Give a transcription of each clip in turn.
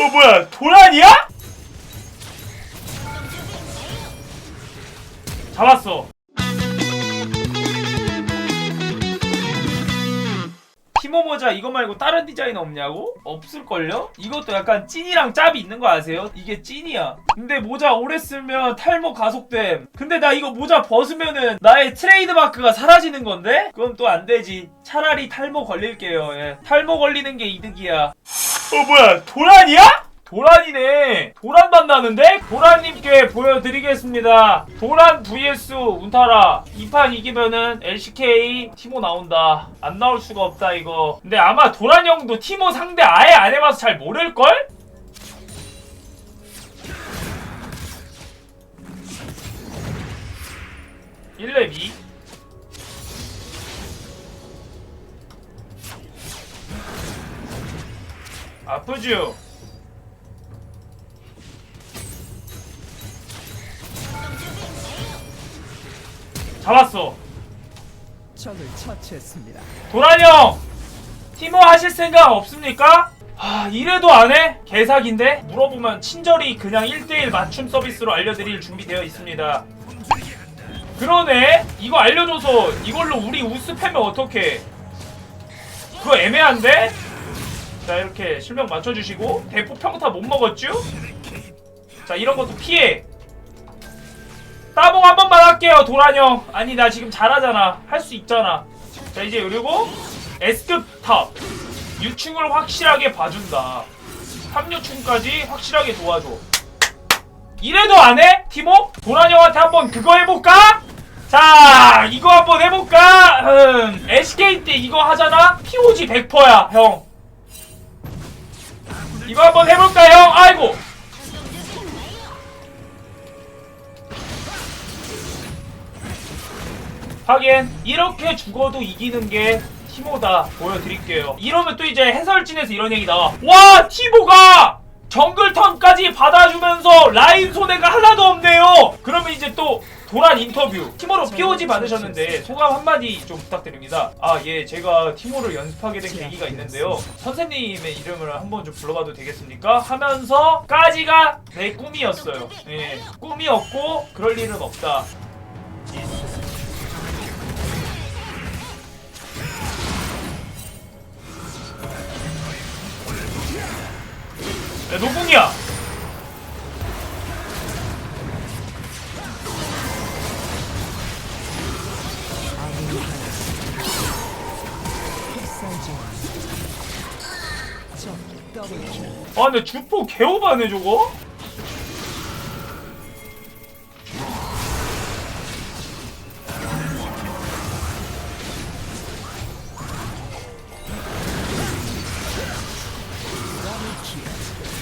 어 뭐야 도란이야? 잡았어 티모 모자 이거 말고 다른 디자인 없냐고? 없을걸요? 이것도 약간 찐이랑 짭이 있는 거 아세요? 이게 찐이야 근데 모자 오래 쓰면 탈모 가속됨 근데 나 이거 모자 벗으면은 나의 트레이드 마크가 사라지는 건데? 그건 또안 되지 차라리 탈모 걸릴게요 예. 탈모 걸리는 게 이득이야 어 뭐야 도란이야? 도란이네 도란 만나는데? 도란님께 보여드리겠습니다 도란 vs 운타라 2판 이기면은 LCK 티모 나온다 안 나올 수가 없다 이거 근데 아마 도란 형도 티모 상대 아예 안 해봐서 잘 모를걸? 일렙 2 아프죠? 잡았어. 적을 처치했습니다. 도란 형! 티모 하실 생각 없습니까? 아, 이래도 안 해? 개사기인데? 물어보면 친절히 그냥 1대1 맞춤 서비스로 알려드릴 준비되어 있습니다. 그러네? 이거 알려줘서 이걸로 우리 우스 패면 어떡해? 그거 애매한데? 자, 이렇게 실명 맞춰주시고, 대포 평타 못 먹었죠? 자, 이런 것도 피해. 따봉 한 번만 할게요, 도란 형. 아니, 나 지금 잘하잖아. 할 수 있잖아. 자 이제 그리고 S급 탑 6층을 확실하게 봐준다 3류층까지 확실하게 도와줘 이래도 안 해? 티모? 도란 형한테 한번 그거 해볼까? 자 이거 한번 해볼까? 음, SK 때 이거 하잖아? POG 100%야 형 이거 한번 해볼까 형? 아이고! 하긴 이렇게 죽어도 이기는 게 티모다 보여드릴게요. 이러면 또 이제 해설진에서 이런 얘기 나와. 와 티모가 정글턴까지 받아주면서 라인 손해가 하나도 없네요! 그러면 이제 또 도란 인터뷰. 티모로 POG 받으셨는데 소감 한마디 좀 부탁드립니다. 아 예 제가 티모를 연습하게 된 계기가 있는데요. 선생님의 이름을 한번 좀 불러봐도 되겠습니까? 하면서 까지가 내 꿈이었어요. 예 꿈이었고 그럴 일은 없다. 야, 노궁이야. 아, 근데 주포 개오바네 저거.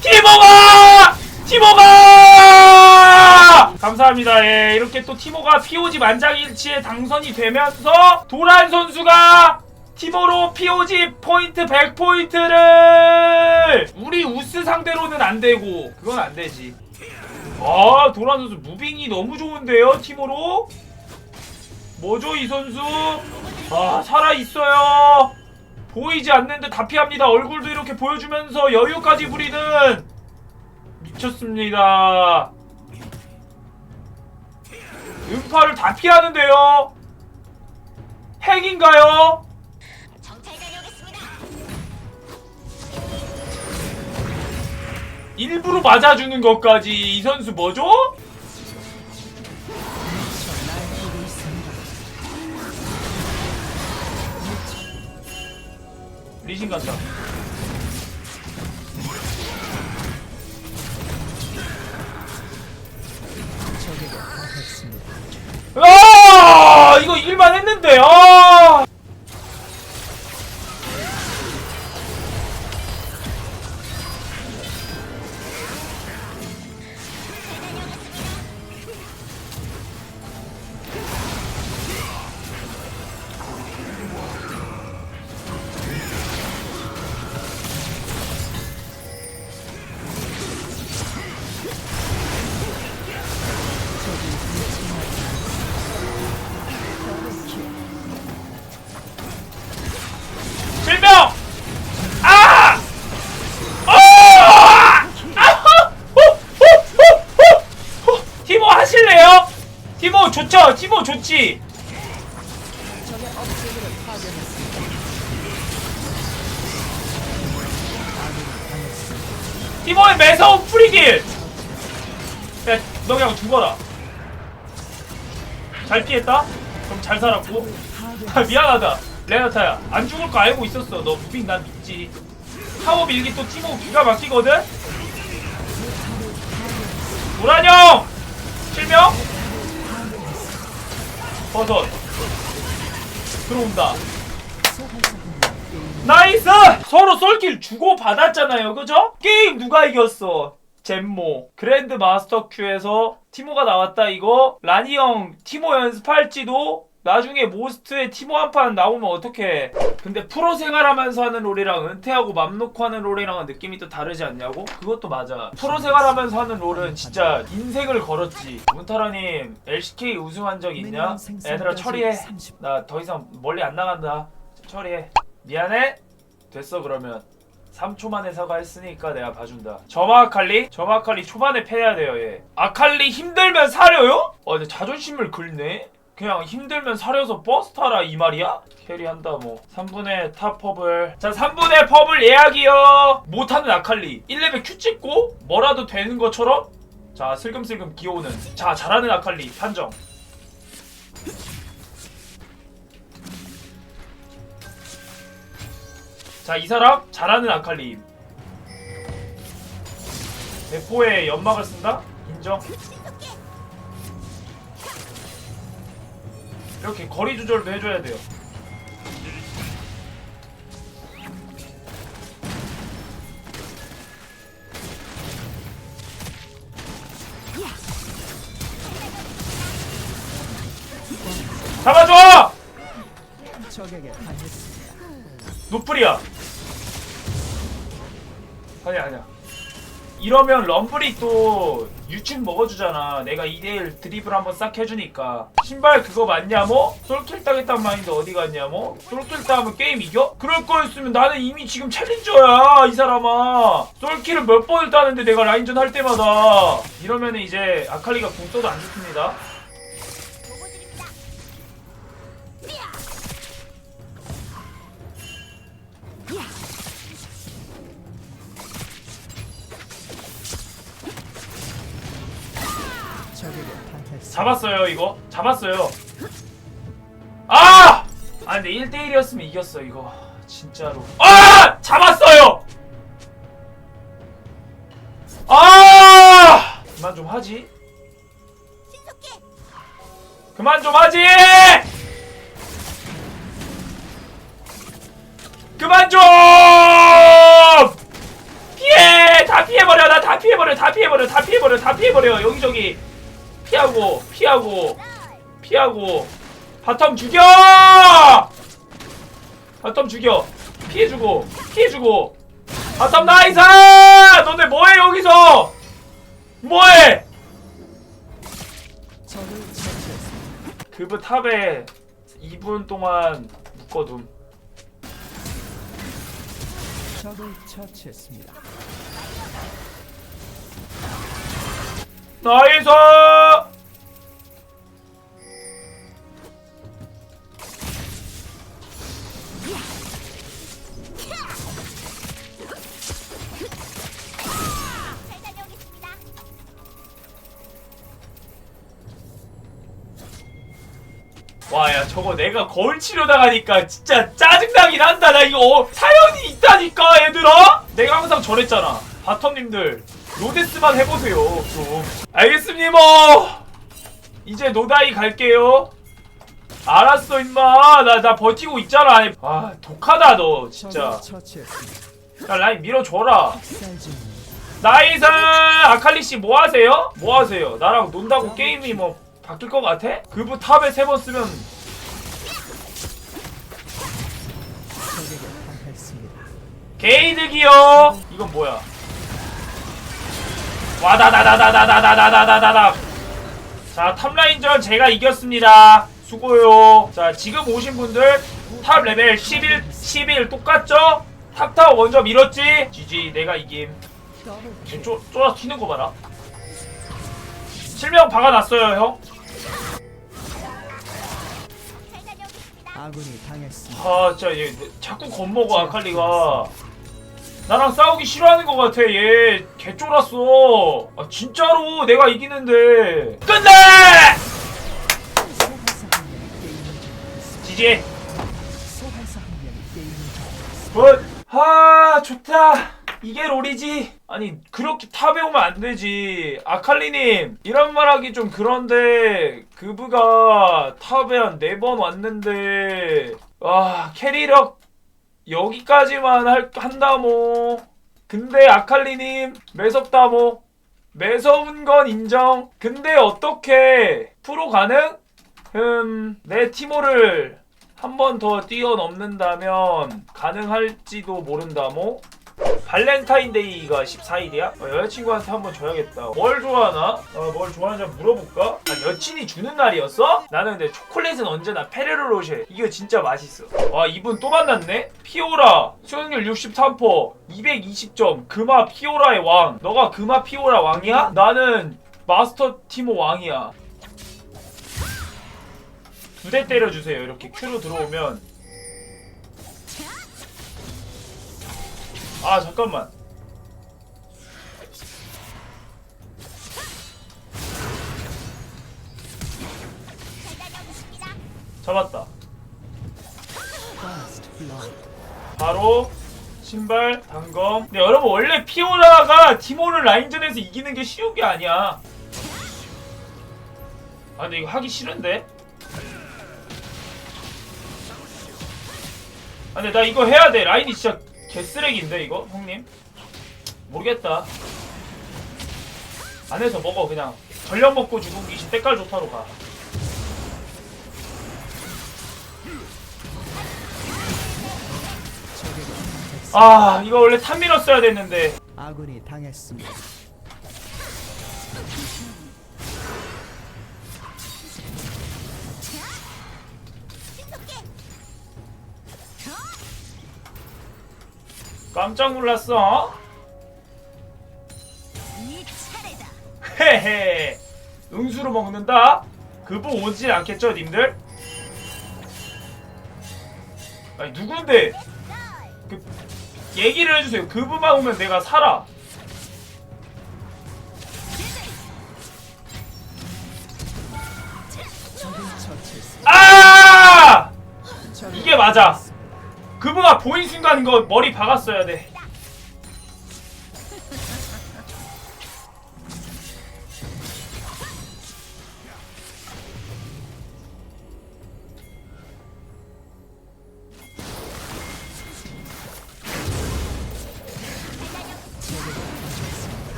티모가! 티모가! 감사합니다. 예, 이렇게 또 티모가 POG 만장일치에 당선이 되면서 도란 선수가 티모로 POG 포인트 100포인트를 우리 우스 상대로는 안 되고 그건 안 되지. 아, 도란 선수 무빙이 너무 좋은데요, 티모로? 뭐죠, 이 선수? 아, 살아있어요. 보이지 않는데 다 피합니다. 얼굴도 이렇게 보여주면서 여유까지 부리는 미쳤습니다. 음파를 다 피하는데요. 핵인가요? 일부러 맞아주는 것까지 이 선수 뭐죠? 리신 간다. 아 이거 이길만 했는데 아 당했습니다. 티모의 매서운 프리길 야너 그냥 죽어라 잘 피했다? 그럼 잘 살았고 아, 미안하다 레나타야 안 죽을 거 알고 있었어 너 무빙 난 믿지 타워 밀기 또 티모 기가 막히거든? 노란형! 실명? 버섯 들어온다. 나이스! 서로 쏠길 주고 받았잖아요. 그죠? 게임 누가 이겼어? 잼모. 그랜드 마스터 큐에서 티모가 나왔다 이거. 라니 형 티모 연습할지도 나중에 모스트에 티모 한 판 나오면 어떡해 근데 프로 생활하면서 하는 롤이랑 은퇴하고 맘 놓고 하는 롤이랑은 느낌이 또 다르지 않냐고? 그것도 맞아 프로 생활하면서 하는 롤은 진짜 인생을 걸었지 문타라님 LCK 우승한 적 있냐? 애들아 처리해 나 더 이상 멀리 안 나간다 처리해 미안해? 됐어 그러면 3초 만에 사과했으니까 내가 봐준다 점화 아칼리? 점화 아칼리 초반에 패야 돼요 얘 아칼리 힘들면 사려요? 어 근데 자존심을 긁네 그냥 힘들면 사려서 버스 타라 이 말이야? 캐리한다 뭐 3분의 탑 퍼블 자 3분의 퍼블 예약이요 못하는 아칼리 1레벨 큐 찍고 뭐라도 되는 것처럼 자 슬금슬금 기어오는 자 잘하는 아칼리 판정 자, 이 사람 잘하는 아칼리임. 대포에 연막을 쓴다? 인정. 이렇게 거리 조절도 해줘야 돼요. 잡아줘! 노플이야. 아니야 아니야. 이러면 럼블이 또 유충 먹어주잖아. 내가 2대1 드리블 한번 싹 해주니까. 신발 그거 맞냐 뭐? 솔킬 따겠단 마인드 어디 갔냐 뭐? 솔킬 따면 게임 이겨? 그럴 거였으면 나는 이미 지금 챌린저야 이 사람아. 솔킬을 몇 번을 따는데 내가 라인전 할 때마다. 이러면 이제 아칼리가 궁 써도 안 좋습니다. 잡았어요 이거. 잡았어요. 아! 아 근데 1대1이었으면 이겼어 이거. 진짜로. 아! 잡았어요! 아! 그만 좀 하지. 그만 좀 하지! 그만 좀! 피해! 다 피해버려 나 다 피해버려 다 피해버려 다 피해버려 다 피해버려. 여기저기 피하고 피하고 피하고. 바텀 죽여! 바텀 죽여. 피해주고 피해주고. 바텀 나이스! 너네 뭐해 여기서? 뭐해. 그브 탑에 2분 동안 묶어둠. 나이스 저거 내가 거울 치료 당하니까 진짜 짜증나긴 한다 나 이거 어, 사연이 있다니까 얘들아 내가 항상 저랬잖아 바텀님들 로데스만 해보세요 좀 알겠습니다 뭐 이제 노다이 갈게요 알았어 임마 나 나 버티고 있잖아 아 독하다 너 진짜. 야 라인 밀어줘라. 나이스 아칼리 씨 뭐 하세요? 뭐 하세요? 나랑 논다고 게임이 뭐 바뀔 것 같아? 그부 탑에 세 번 쓰면 적에게 당했습니다. 게이득이요. 이건 뭐야? 와다다다다다다다다다다다. 자 탑라인전 제가 이겼습니다. 수고요. 자 지금 오신 분들 탑 레벨 11 11 똑같죠? 탑타워 먼저 밀었지? GG 내가 이김. 쪼, 쫄아 튀는 거 봐라. 실명 박아놨어요 형. 아군이 당했습니다. 아 진짜 얘 자꾸 겁먹어 아칼리가 나랑 싸우기 싫어하는 것 같아 얘. 개쫄았어. 아 진짜로 내가 이기는데. 끝내! 지지. 소환사 한 명이 게임을 종료했습니다. 굿! 아 좋다. 이게 롤이지. 아니 그렇게 탑에 오면 안 되지. 아칼리님 이런 말 하기 좀 그런데 그브가 탑에 한 네 번 왔는데. 와 캐리력 여기까지만 할, 한다 뭐 근데 아칼리님 매섭다 뭐 매서운 건 인정 근데 어떻게 프로 가능? 음, 내 티모를 한 번 더 뛰어넘는다면 가능할지도 모른다모? 발렌타인데이가 14일이야? 어, 여자친구한테 한번 줘야겠다. 뭘 좋아하나? 어, 뭘 좋아하는지 한번 물어볼까? 아, 여친이 주는 날이었어? 나는 근데 초콜릿은 언제나 페레로 로쉐. 이거 진짜 맛있어. 와, 이분 또 만났네? 피오라, 수익률 63%, 220점, 금화 피오라의 왕. 너가 금화 피오라 왕이야? 나는 마스터 티모 왕이야. 두 대 때려주세요. 이렇게 큐로 들어오면. 아 잠깐만. 잡았다. 바로 신발 단검. 근데 여러분 원래 피오라가 티모를 라인전에서 이기는 게 쉬운 게 아니야. 아 근데 이거 하기 싫은데. 아 근데 나 이거 해야 돼. 라인이 진짜 개쓰레기인데 이거 형님. 모르겠다. 안에서 먹어 그냥. 전력 먹고 죽은 귀신 때깔 좋다로 가. 아 이거 원래 탑 밀었어야 됐는데. 아군이 당했습니다. 깜짝 놀랐어. 헤헤 응수로 먹는다? 그분 오진 않겠죠 님들? 아니 누군데 그 얘기를 해주세요 그분만 오면 내가 살아. 아 이게 맞아 그분가 보인 순간 이거 머리 박았어야 돼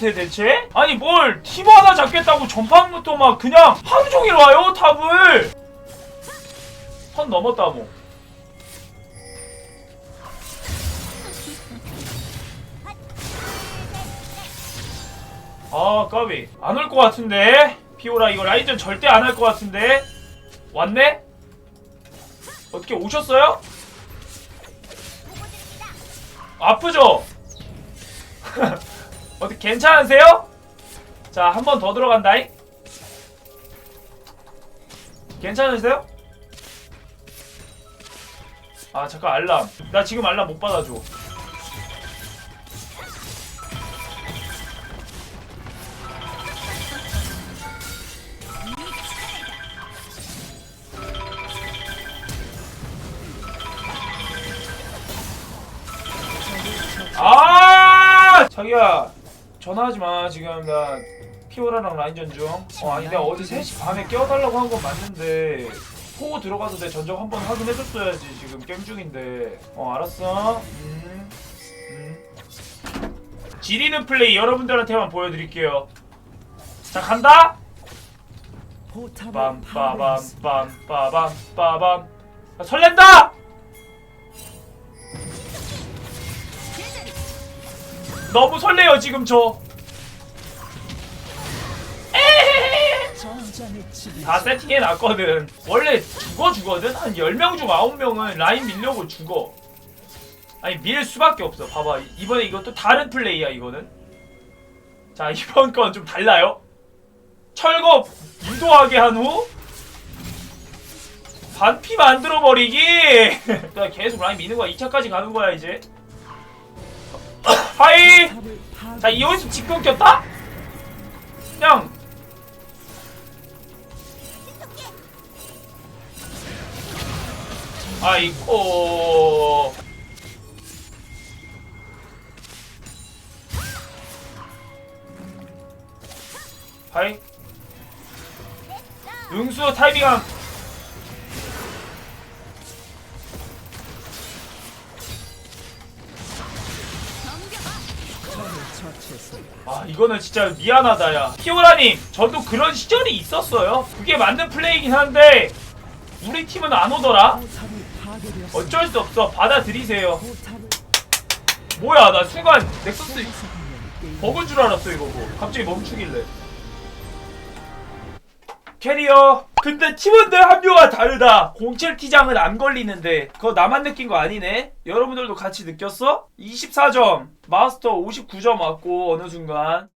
나한테 대체? 아니 뭘 팀 하나 잡겠다고 전판부터 막 그냥 하루 종일 와요 탑을 선 넘었다 뭐 아 까비 안 올 것 같은데 피오라 이거 라인전 절대 안 할 것 같은데 왔네? 어떻게 오셨어요? 아프죠? 어떻게 괜찮으세요? 자, 한 번 더 들어간다잉. 괜찮으세요? 아, 잠깐 알람. 나 지금 알람 못 받아줘. 아! 자기야, 전화하지 마. 지금 나 피오라랑 라인전 중. 어, 아니 내가 어제 3시 밤에 깨워달라고 한 건 맞는데 포 들어가서 내 전적 한 번 확인해줬어야지. 지금 게임 중인데. 어, 알았어. 음. 음. 지리는 플레이 여러분들한테만 보여드릴게요. 자, 간다. 포탑을 빰, 빠밤, 파괴했습니다. 빰, 빠밤, 빠밤. 아, 설렌다! 너무 설레요, 지금 저. 다 세팅해 놨거든. 원래 죽어 주거든. 한 10명 중 9명은 라인 밀려고 죽어. 아니 밀 수밖에 없어. 봐봐. 이번에 이것도 다른 플레이야, 이거는. 자 이번 건 좀 달라요. 철거 유도하게 한 후 반피 만들어 버리기. 나 계속 라인 미는 거야. 2차까지 가는 거야 이제. 하이. 자 이호수 집 끊겼다? 그냥 아이코 하이 응수 타이밍함 이거는 진짜 미안하다 야. 피오라님 저도 그런 시절이 있었어요. 그게 맞는 플레이긴 한데 우리 팀은 안 오더라. 어쩔 수 없어. 받아들이세요. 뭐야 나 순간 넥서스 버그인 줄 알았어 이거 뭐. 갑자기 멈추길래. 캐리어 근데 팀원들 합류가 다르다. 07T장은 안 걸리는데. 그거 나만 느낀 거 아니네? 여러분들도 같이 느꼈어? 24점. 마스터 59점 왔고 어느 순간